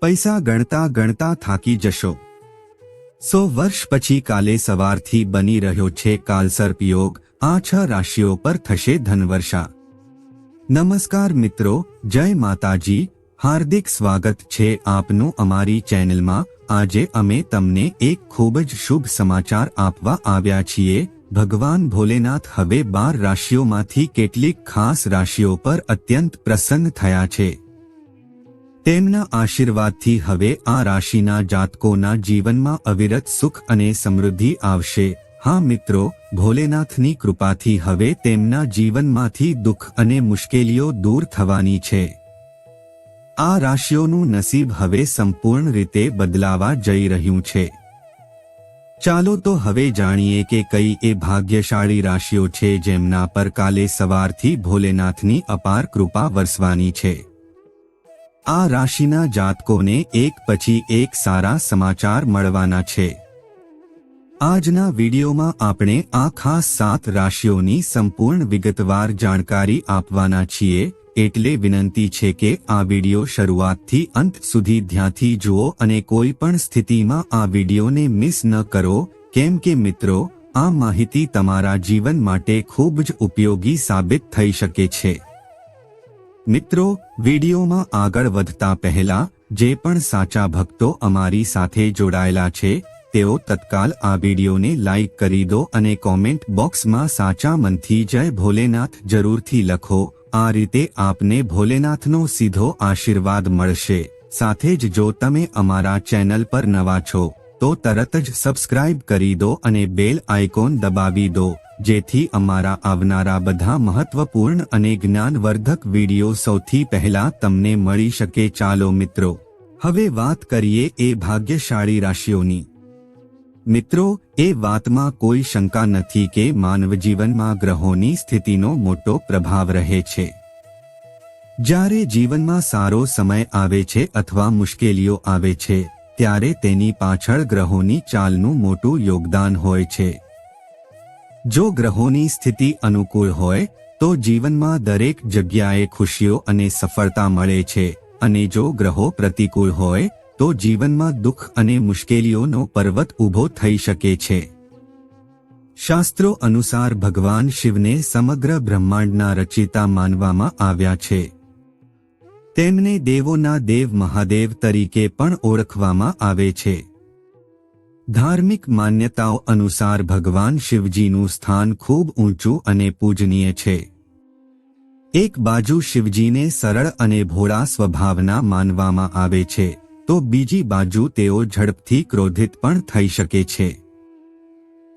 પૈસા ગણતા ગણતા થાકી જશો. સો વર્ષ પછી કાલે સવારથી બની રહ્યો છે કાલસર્પ યોગ આ છ રાશિઓ પર થશે ધનવર્ષા. નમસ્કાર મિત્રો, જય માતાજી, હાર્દિક સ્વાગત છે આપનું અમારી ચેનલમાં. આજે અમે તમને એક ખૂબ જ શુભ સમાચાર આપવા આવ્યા છીએ. ભગવાન ભોલેનાથ હવે બાર રાશિઓમાંથી કેટલીક ખાસ રાશિઓ પર અત્યંત પ્રસન્ન થયા છે. તેમના આશીર્વાદથી હવે આ રાશિના જાતકોના જીવનમાં અવિરત સુખ અને સમૃદ્ધિ આવશે. હા મિત્રો, ભોલેનાથની કૃપાથી હવે તેમના જીવનમાંથી દુઃખ અને મુશ્કેલીઓ દૂર થવાની છે. આ રાશિઓનું નસીબ હવે સંપૂર્ણ રીતે બદલાવા જઈ રહ્યું છે. ચાલો તો હવે જાણીએ કે કઈ એ ભાગ્યશાળી રાશિઓ છે જેમના પર કાલે સવારથી ભોલેનાથની અપાર કૃપા વરસવાની છે. આ રાશિના જાતકોને એક પછી એક સારા સમાચાર મળવાના છે. આજના વિડીયોમાં આપણે આ ખાસ સાત રાશિઓની સંપૂર્ણ વિગતવાર જાણકારી આપવાના છીએ, એટલે વિનંતી છે કે આ વીડિયો શરૂઆતથી અંત સુધી ધ્યાનથી જુઓ અને કોઈ પણ સ્થિતિમાં આ વિડીયોને મિસ ન કરો. કેમ કે મિત્રો, આ માહિતી તમારા જીવન માટે ખૂબ જ ઉપયોગી સાબિત થઈ શકે છે. મિત્રો, વિડીયોમાં આગળ વધતા પહેલા, જે પણ સાચા ભક્તો અમારી સાથે જોડાયેલા છે, તેઓ તત્કાલ આ વિડીયોને લાઇક કરી દો અને કોમેન્ટ બોક્સમાં સાચા મનથી જય ભોલેનાથ જરૂરથી લખો. આ રીતે આપને ભોલેનાથનો સીધો આશીર્વાદ મળશે. સાથે જ જો તમે અમારા ચેનલ પર નવા છો તો તરત જ સબસ્ક્રાઇબ કરી દો અને બેલ આઇકોન દબાવી દો, જેથી અમારા આવનારા બધા મહત્વપૂર્ણ અને જ્ઞાનવર્ધક વીડિયો સૌથી પહેલા તમને મળી શકે. ચાલો મિત્રો, હવે વાત કરીએ એ ભાગ્યશાળી રાશિઓની. મિત્રો, એ વાતમાં કોઈ શંકા નથી કે માનવ જીવનમાં ગ્રહોની સ્થિતિનો મોટો પ્રભાવ રહે છે. જ્યારે જીવનમાં સારો સમય આવે છે અથવા મુશ્કેલીઓ આવે છે ત્યારે તેની પાછળ ગ્રહોની ચાલનું મોટું યોગદાન હોય છે. જો ગ્રહોની સ્થિતિ અનુકૂળ હોય, તો જીવનમાં દરેક જગ્યાએ ખુશીઓ અને સફળતા મળે છે અને જો ગ્રહો પ્રતિકૂળ હોય, તો જીવનમાં દુઃખ અને મુશ્કેલીઓનો પર્વત ઊભો થઈ શકે છે. શાસ્ત્રો અનુસાર ભગવાન શિવને સમગ્ર બ્રહ્માંડના રચિતા માનવામાં આવ્યા છે. તેમને દેવોના દેવ મહાદેવ તરીકે પણ ઓળખવામાં આવે છે. ધાર્મિક માન્યતાઓ અનુસાર ભગવાન શિવજીનું સ્થાન ખૂબ ઊંચું અને પૂજનીય છે. એક બાજુ શિવજીને સરળ અને ભોળા સ્વભાવના માનવામાં આવે છે, તો બીજી બાજુ તેઓ ઝડપથી ક્રોધિત પણ થઈ શકે છે.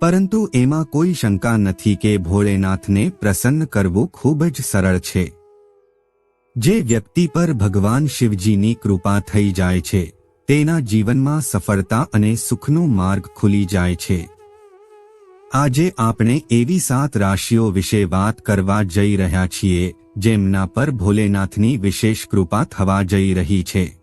પરંતુ એમાં કોઈ શંકા નથી કે ભોળેનાથને પ્રસન્ન કરવું ખૂબ જ સરળ છે. જે વ્યક્તિ પર ભગવાન શિવજીની કૃપા થઈ જાય છે, તેના જીવનમાં સફળતા અને સુખનો માર્ગ ખુલી જાય છે. આજે આપણે એવી સાત રાશિઓ વિશે વાત કરવા જઈ રહ્યા છીએ, જેમના પર ભોલેનાથની વિશેષ કૃપા થવા જઈ રહી છે.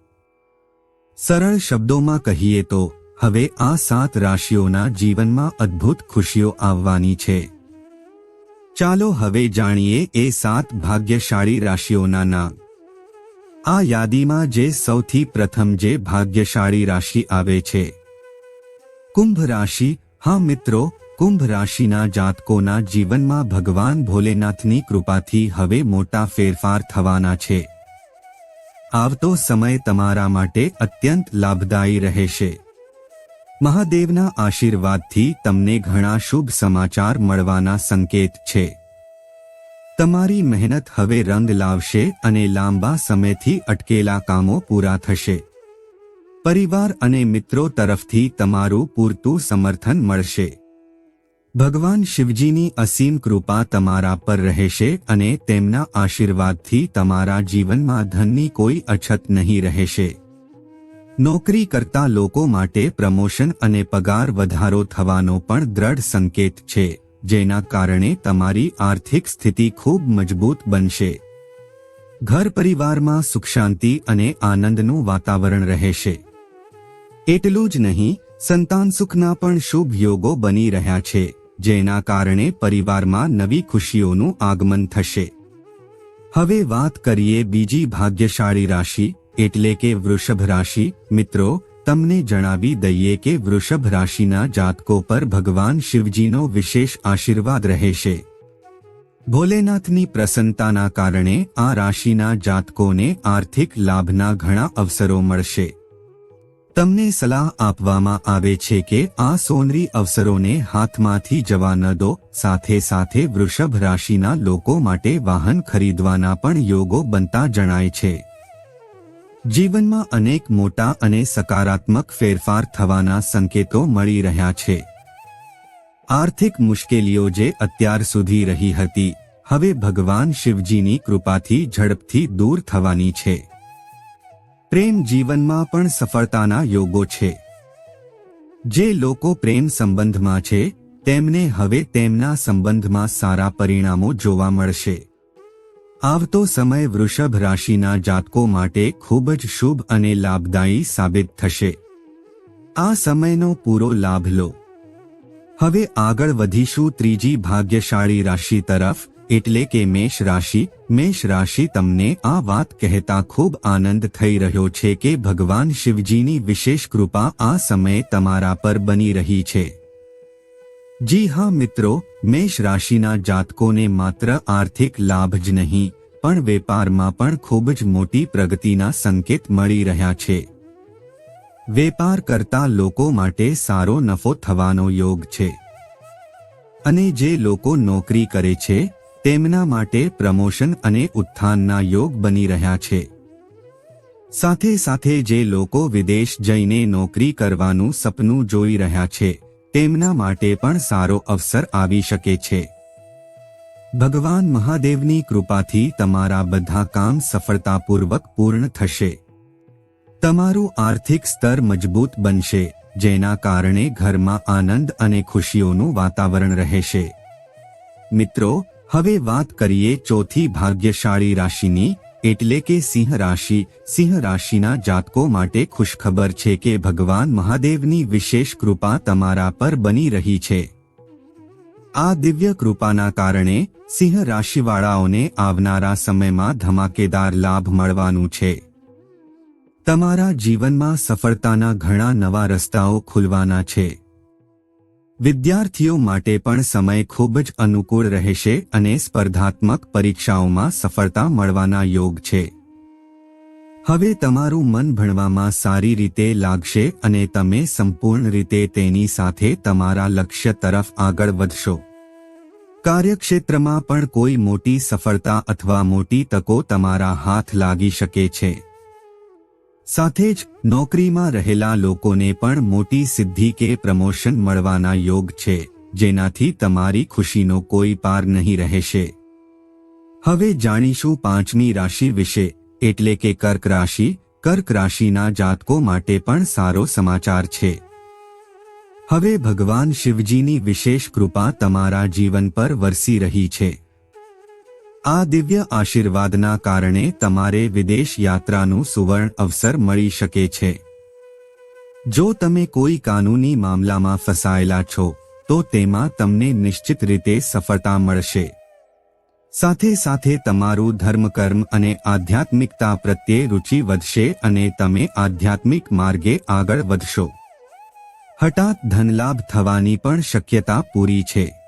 સરળ શબ્દોમાં કહીએ તો, હવે આ સાત રાશિઓના જીવનમાં અદ્ભુત ખુશીઓ આવવાની છે. ચાલો હવે જાણીએ એ સાત ભાગ્યશાળી રાશિઓના નામ. આ યાદીમાં જે સૌથી પ્રથમ જે ભાગ્યશાળી રાશિ આવે છે. કુંભ રાશિ, હા મિત્રો, કુંભ રાશિના જાતકોના જીવનમાં ભગવાન ભોલેનાથની કૃપાથી હવે મોટા ફેરફાર થવાના છે. આવતો સમય તમારા માટે અત્યંત લાભદાયી રહેશે. મહાદેવના આશીર્વાદથી તમને ઘણા શુભ સમાચાર મળવાના સંકેત છે. તમારી મહેનત હવે રંગ લાવશે અને લાંબા સમયથી અટકેલા કામો પૂરા થશે. પરિવાર અને મિત્રો તરફથી તમારું પૂરતું સમર્થન મળશે. ભગવાન શિવજીની અસીમ કૃપા તમારા પર રહેશે અને તેમના આશીર્વાદથી તમારા જીવનમાં ધનની કોઈ અછત નહીં રહેશે. નોકરી કરતા લોકો માટે પ્રમોશન અને પગાર વધારો થવાનો પણ દ્રઢ સંકેત છે, જેના કારણે તમારી આર્થિક સ્થિતિ ખૂબ મજબૂત બનશે. ઘર પરિવારમાં સુખ શાંતિ અને આનંદનું વાતાવરણ રહેશે. એટલું જ નહીં, સંતાન સુખના પણ શુભ યોગો બની રહ્યા છે, જેના કારણે પરિવારમાં નવી ખુશીઓનું આગમન થશે. હવે વાત કરીએ બીજી ભાગ્યશાળી રાશિ એટલે કે વૃષભ રાશિ, મિત્રો, તમને જણાવી દઈએ કે વૃષભ રાશિના જાતકો પર ભગવાન શિવજીનો વિશેષ આશીર્વાદ રહેશે. ભોલેનાથની પ્રસન્નતાના કારણે આ રાશિના જાતકોને આર્થિક લાભના ઘણા અવસરો મળશે. તમને સલાહ આપવામાં આવે છે કે આ સોનરી અવસરોને હાથમાંથી જવા ન દો, સાથે સાથે વૃષભ રાશિના લોકો માટે વાહન ખરીદવાના પણ યોગો બનતા જણાય છે. જીવનમાં અનેક મોટા અને સકારાત્મક ફેરફાર થવાના સંકેતો મળી રહ્યા છે. આર્થિક મુશ્કેલીઓ જે અત્યાર સુધી રહી હતી, હવે ભગવાન શિવજીની કૃપાથી ઝડપથી દૂર થવાની છે. પ્રેમ જીવનમાં પણ સફળતાના યોગો છે. જે લોકો પ્રેમ સંબંધમાં છે, તેમને હવે તેમના સંબંધમાં સારા પરિણામો જોવા મળશે. આવતો સમય વૃષભ રાશિના જાતકો માટે ખૂબ જ શુભ અને લાભદાયી સાબિત થશે. આ સમયનો પૂરો લાભ લો. હવે આગળ વધીશું ત્રીજી ભાગ્યશાળી રાશિ તરફ, એટલે કે મેષ રાશિ. મેષ રાશિ તમને આ વાત કહેતા ખૂબ આનંદ થઈ રહ્યો છે કે ભગવાન શિવજીની વિશેષ કૃપા આ સમયે તમારા પર બની રહી છે. જી હા મિત્રો, મેષ રાશિના જાતકોને માત્ર આર્થિક લાભ જ નહીં, પણ વેપારમાં પણ ખૂબ જ મોટી પ્રગતિના સંકેત મળી રહ્યા છે. વેપાર કરતા લોકો માટે સારો નફો થવાનો યોગ છે. અને જે લોકો નોકરી કરે છે, તેમના માટે પ્રમોશન અને ઉત્થાનના યોગ બની રહ્યા છે. સાથે સાથે જે લોકો વિદેશ જઈને નોકરી કરવાનું સપનું જોઈ રહ્યા છે તેમના માટે પણ સારો અવસર આવી શકે છે. ભગવાન મહાદેવની કૃપાથી તમારા બધા કામ સફળતાપૂર્વક પૂર્ણ થશે. તમારું આર્થિક સ્તર મજબૂત બનશે, જેના કારણે ઘરમાં આનંદ અને ખુશીઓનું વાતાવરણ રહેશે. મિત્રો, હવે વાત કરીએ ચોથી ભાગ્યશાળી રાશિની એટલે કે સિંહ રાશિ, સિંહ રાશિના જાતકો માટે ખુશખબર છે કે ભગવાન મહાદેવની વિશેષ કૃપા તમારા પર બની રહી છે. આ દિવ્ય કૃપાના કારણે સિંહ રાશિવાળાઓને આવનારા સમયમાં ધમાકેદાર લાભ મળવાનું છે. તમારા જીવનમાં સફળતાના ઘણા નવા રસ્તાઓ ખુલવાના છે. વિદ્યાર્થીઓ માટે પણ સમય ખૂબ જ અનુકૂળ રહેશે અને સ્પર્ધાત્મક પરીક્ષાઓમાં સફળતા મળવાના યોગ છે. હવે તમારું મન ભણવામાં સારી રીતે લાગશે અને તમે સંપૂર્ણ રીતે તેની સાથે તમારા લક્ષ્ય તરફ આગળ વધશો. કાર્યક્ષેત્રમાં પણ કોઈ મોટી સફળતા અથવા મોટી તકો તમારા હાથ લાગી શકે છે. સાથે જ નોકરીમાં રહેલા લોકોને પણ મોટી સિદ્ધિ કે પ્રમોશન મળવાના યોગ છે, જેનાથી તમારી ખુશીનો કોઈ પાર નહીં રહેશે. હવે જાણીશું પાંચમી રાશિ વિશે, એટલે કે કર્ક રાશિ, કર્ક રાશિના જાતકો માટે પણ સારો સમાચાર છે. હવે ભગવાન શિવજીની વિશેષ કૃપા તમારા જીવન પર વરસી રહી છે. આ દિવ્ય આશીર્વાદના કારણે તમારે વિદેશ યાત્રાનું સુવર્ણ અવસર મળી શકે છે. જો તમે કોઈ કાનૂની મામલામાં ફસાયેલા છો, તો તેમાં તમને નિશ્ચિત રીતે સફળતા મળશે. સાથે સાથે તમારું ધર્મકર્મ અને આધ્યાત્મિકતા પ્રત્યે રુચિ વધશે અને તમે આધ્યાત્મિક માર્ગે આગળ વધશો. હઠાત ધનલાભ થવાની પણ શક્યતા પૂરી છે.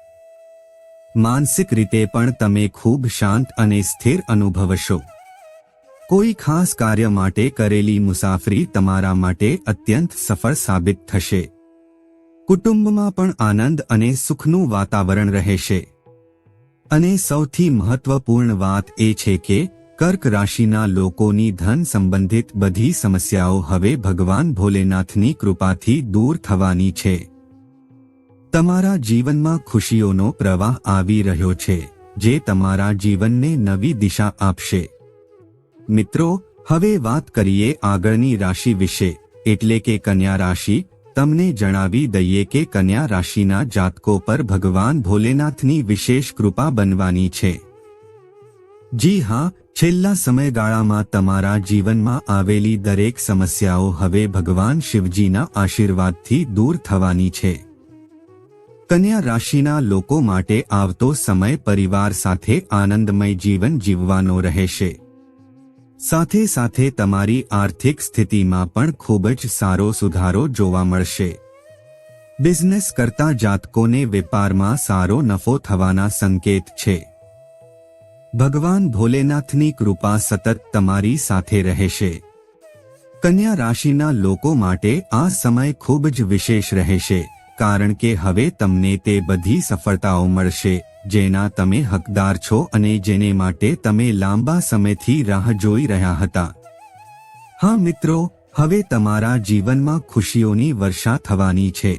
માનસિક રીતે પણ તમે ખૂબ શાંત અને સ્થિર અનુભવશો. કોઈ ખાસ કાર્ય માટે કરેલી મુસાફરી તમારા માટે અત્યંત સફળ સાબિત થશે. કુટુંબમાં પણ આનંદ અને સુખનું વાતાવરણ રહેશે. અને સૌથી મહત્વપૂર્ણ વાત એ છે કે, કર્ક રાશિના લોકોની ધન સંબંધિત બધી સમસ્યાઓ હવે ભગવાન ભોલેનાથની કૃપાથી દૂર થવાની છે. તમારા જીવનમાં ખુશીઓનો પ્રવાહ આવી રહ્યો છે, જે તમારા જીવનને નવી દિશા આપશે. મિત્રો, હવે વાત કરીએ આગળની રાશિ વિશે, એટલે કે કન્યા રાશિ, તમને જણાવી દઈએ કે કન્યા રાશિના જાતકો પર ભગવાન ભોલેનાથની વિશેષ કૃપા બનવાની છે. જી હા, છેલ્લા સમયગાળામાં તમારા જીવનમાં આવેલી દરેક સમસ્યાઓ હવે ભગવાન શિવજીના આશીર્વાદથી દૂર થવાની છે. કન્યા રાશિના લોકો માટે આવતો સમય પરિવાર સાથે આનંદમય જીવન જીવવાનો રહેશે. સાથે સાથે તમારી આર્થિક સ્થિતિમાં પણ ખૂબ જ સારો સુધારો જોવા મળશે. બિઝનેસ કરતા જાતકોને વેપારમાં સારો નફો થવાના સંકેત છે. ભગવાન ભોલેનાથની કૃપા સતત તમારી સાથે રહેશે. કન્યા રાશિના લોકો માટે આ સમય ખૂબ જ વિશેષ રહેશે. કારણ કે હવે તમને તે બધી સફળતાઓ મળશે, જેના તમે હકદાર છો અને જેને માટે તમે લાંબા સમયથી રાહ જોઈ રહ્યા હતા. હા મિત્રો, હવે તમારા જીવનમાં ખુશીઓની વર્ષા થવાની છે.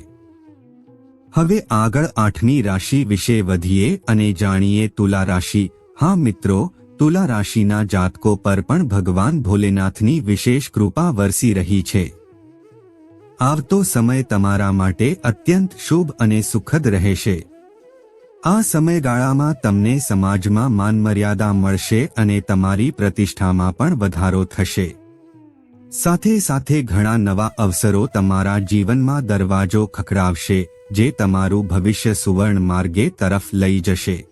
હવે આગળ આઠમી રાશિ વિશે વધીએ અને જાણીએ તુલા રાશિ. હા મિત્રો, તુલા રાશિના જાતકો પર પણ ભગવાન ભોલેનાથની વિશેષ કૃપા વરસી રહી છે. આવતો સમય તમારા માટે અત્યંત શુભ અને સુખદ રહેશે. આ સમયગાળામાં તમને સમાજમાં માનમર્યાદા મળશે અને તમારી પ્રતિષ્ઠામાં પણ વધારો થશે. સાથે સાથે ઘણા નવા અવસરો તમારા જીવનમાં દરવાજો ખખડાવશે, જે તમારું ભવિષ્ય સુવર્ણ માર્ગે તરફ લઈ જશે.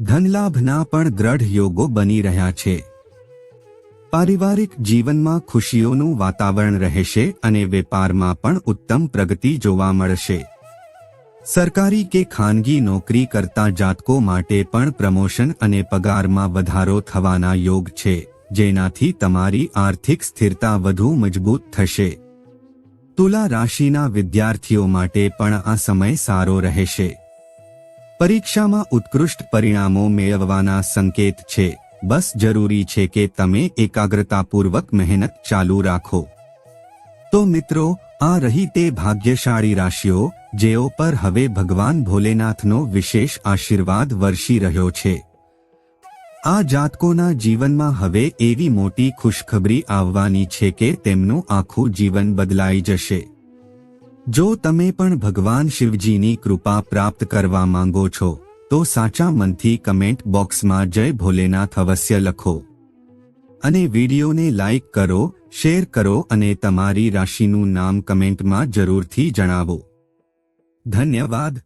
ધનલાભના પણ દ્રઢ યોગો બની રહ્યા છે. પારિવારિક જીવનમાં ખુશીઓનું વાતાવરણ રહેશે અને વેપારમાં પણ ઉત્તમ પ્રગતિ જોવા મળશે. સરકારી કે ખાનગી નોકરી કરતા જાતકો માટે પણ પ્રમોશન અને પગારમાં વધારો થવાના યોગ છે, જેનાથી તમારી આર્થિક સ્થિરતા વધુ મજબૂત થશે. તુલા રાશિના વિદ્યાર્થીઓ માટે પણ આ સમય સારો રહેશે. પરીક્ષામાં ઉત્કૃષ્ટ પરિણામો મેળવવાના સંકેત છે. બસ જરૂરી છે કે તમે એકાગ્રતાપૂર્વક મહેનત ચાલુ રાખો. તો મિત્રો, આ રહી તે ભાગ્યશાળી રાશિઓ, જેઓ પર હવે ભગવાન ભોલેનાથનો વિશેષ આશીર્વાદ વર્ષી રહ્યો છે. આ જાતકોના જીવનમાં હવે એવી મોટી ખુશખબરી આવવાની છે કે તેમનું આખું જીવન બદલાઈ જશે. જો તમે પણ ભગવાન શિવજીની કૃપા પ્રાપ્ત કરવા માંગો છો તો સાચા મનથી કમેન્ટ બોક્સમાં જય ભોલેનાથ અવશ્ય લખો. અને વિડીયોને લાઇક કરો, શેર કરો અને તમારી રાશિનું નામ કમેન્ટમાં જરૂરથી જણાવો. ધન્યવાદ.